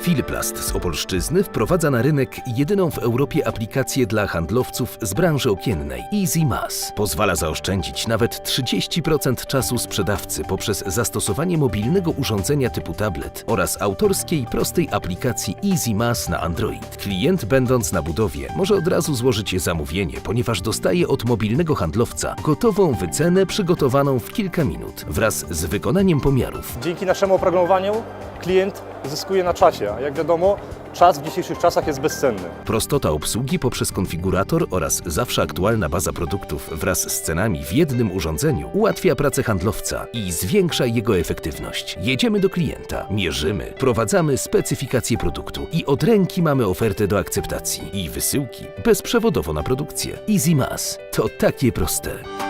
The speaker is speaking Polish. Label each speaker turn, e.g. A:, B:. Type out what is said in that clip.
A: Filiplast z Opolszczyzny wprowadza na rynek jedyną w Europie aplikację dla handlowców z branży okiennej EasyMass. Pozwala zaoszczędzić nawet 30% czasu sprzedawcy poprzez zastosowanie mobilnego urządzenia typu tablet oraz autorskiej prostej aplikacji EasyMass na Android. Klient będąc na budowie może od razu złożyć zamówienie, ponieważ dostaje od mobilnego handlowca gotową wycenę przygotowaną w kilka minut wraz z wykonaniem pomiarów.
B: Dzięki naszemu oprogramowaniu klient zyskuje na czasie, a jak wiadomo, czas w dzisiejszych czasach jest bezcenny.
A: Prostota obsługi poprzez konfigurator oraz zawsze aktualna baza produktów wraz z cenami w jednym urządzeniu ułatwia pracę handlowca i zwiększa jego efektywność. Jedziemy do klienta, mierzymy, prowadzamy specyfikację produktu i od ręki mamy ofertę do akceptacji i wysyłki bezprzewodowo na produkcję. EasyMass to takie proste.